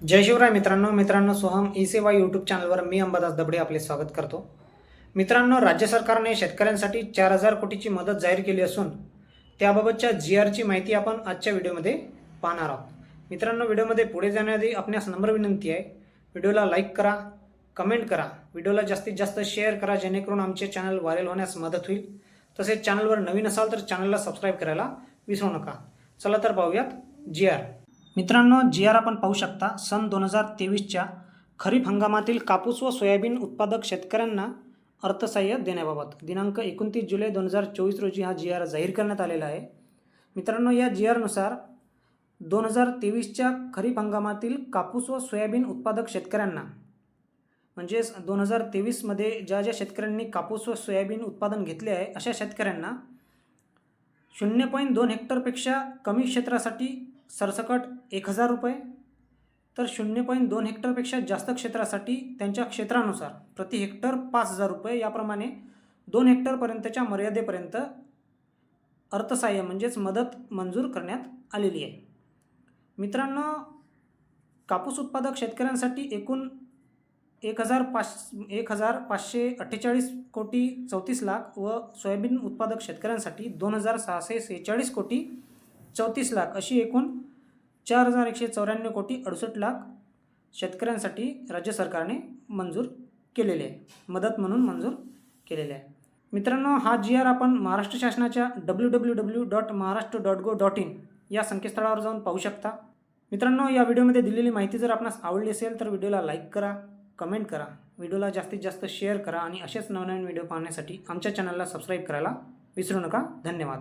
जय शिवराय मित्रांनो मित्रांनो सोहम ई सेवा यूट्यूब चॅनलवर मी अंबादास दबडे आपले स्वागत करतो. मित्रांनो राज्य सरकारने शेतकऱ्यांसाठी चार हजार कोटीची मदत जाहीर केली असून त्याबाबतच्या जी आरची माहिती आपण आजच्या व्हिडिओमध्ये पाहणार आहोत. मित्रांनो व्हिडिओमध्ये पुढे जाण्याआधी आपणास नम्र विनंती आहे. व्हिडिओला लाईक करा कमेंट करा व्हिडिओला जास्तीत जास्त शेअर करा जेणेकरून आमचे चॅनल व्हायरल होण्यास मदत होईल. तसेच चॅनलवर नवीन असाल तर चॅनलला सबस्क्राईब करायला विसरू नका. चला तर पाहूयात जी आर मित्रांनो जी आर आपण पाहू शकता सन दोन हजार तेवीसच्या खरीप हंगामातील कापूस व सोयाबीन उत्पादक शेतकऱ्यांना अर्थसहाय्य देण्याबाबत. दिनांक एकोणतीस जुलै दोन हजार चोवीस रोजी हा जी आर जाहीर करण्यात आलेला आहे. मित्रांनो या जी आरनुसार दोन हजार तेवीसच्या खरीप हंगामातील कापूस व सोयाबीन उत्पादक शेतकऱ्यांना म्हणजेच दोन हजार तेवीसमध्ये ज्या ज्या शेतकऱ्यांनी कापूस व सोयाबीन उत्पादन घेतले आहे अशा शेतकऱ्यांना शून्य पॉईंट दोन हेक्टरपेक्षा कमी क्षेत्रासाठी सरसकट एक हजार रुपये तर शून्य पॉईंट दोन हेक्टरपेक्षा जास्त क्षेत्रासाठी त्यांच्या क्षेत्रानुसार प्रति हेक्टर पाच हजार रुपये याप्रमाणे दोन हेक्टरपर्यंतच्या मर्यादेपर्यंत अर्थसहाय्य म्हणजेच मदत मंजूर करण्यात आलेली आहे. मित्रांनो कापूस उत्पादक शेतकऱ्यांसाठी एकूण एक हजार पाच एक हजार पाचशे अठ्ठेचाळीस कोटी चौतीस लाख व सोयाबीन उत्पादक शेतकऱ्यांसाठी दोन हजार सहाशे सेहेचाळीस कोटी चौतीस लाख अशी एकूण चार हजार एकशे चौऱ्याण्णव कोटी अडुसष्ट लाख शेतकऱ्यांसाठी राज्य सरकारने मंजूर केलेले आहे. मदत म्हणून मंजूर केलेले आहे. मित्रांनो हा जी आर आपण महाराष्ट्र शासनाच्या W W W dot Maharashtra dot gov dot in या संकेतस्थळावर जाऊन पाहू शकता. मित्रांनो या व्हिडिओमध्ये दिलेली माहिती जर आपणास आवडली असेल तर व्हिडिओला लाईक करा कमेंट करा व्हिडिओला जास्तीत जास्त शेअर करा आणि असेच नवनवीन व्हिडिओ पाहण्यासाठी आमच्या चॅनलला सबस्क्राईब करायला विसरू नका. धन्यवाद.